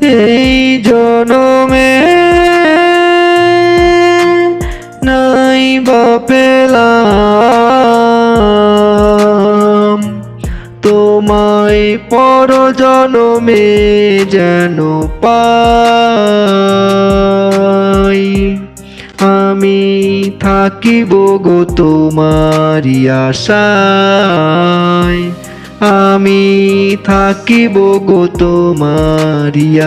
এই জনমে নাই বা তোমায় পর জনমে যেন পাই। আমি থাকিব গো তোমারি আশায়। আমি থাকিব গো তোমারি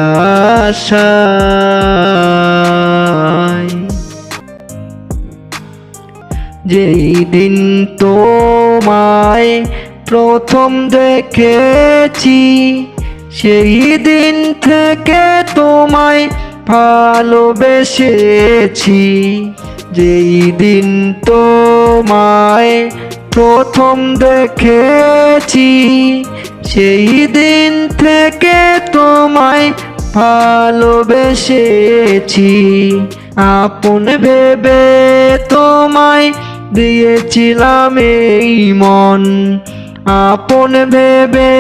যেই দিন তোমায় প্রথম দেখেছি সেই দিন থেকে তোমায় ভালোবেসেছি। যেই দিন তোমায় প্রথম দেখেছি, সেই দিন থেকে তোমায় ভালোবেসেছি। আপন ভেবে তোমায় দিয়েছিলাম এই মন। আপন ভেবে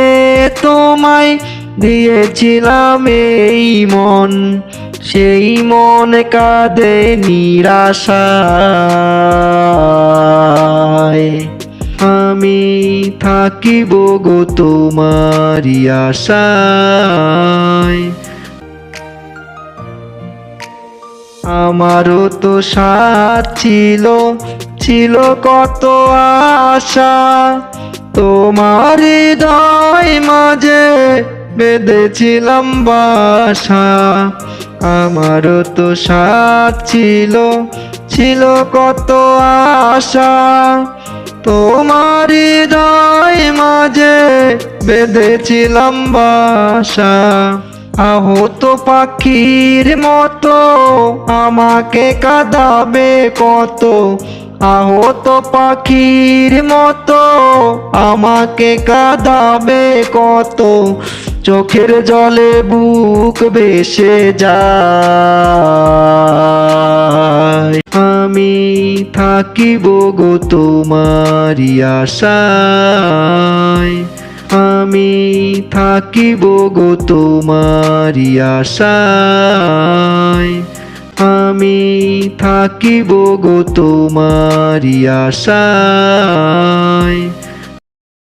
তোমায় দিয়েছিলাম এই মন। সেই মন কাঁদে নিরাশায় থাকিব গো তোমারি আশায়। আমারও তো সাথ ছিল ছিল কত আশা। তোমার হৃদয় মাঝে বেঁধেছিলাম বাসা। আমারও তো সাথ ছিল ছিল কত আশা। তোমার বেঁধেছিলাম বাসা। আহত পাখির মতো আমাকে কাঁদাবে কত। আহত পাখির মতো আমাকে কাঁদাবে কত। চোখের জলে বুক ভেসে যায়। আমি থাকিব গো তোমারি আমি থাকিব গো তোমারি আশায়। আমি থাকিব গো তোমারি আশায়।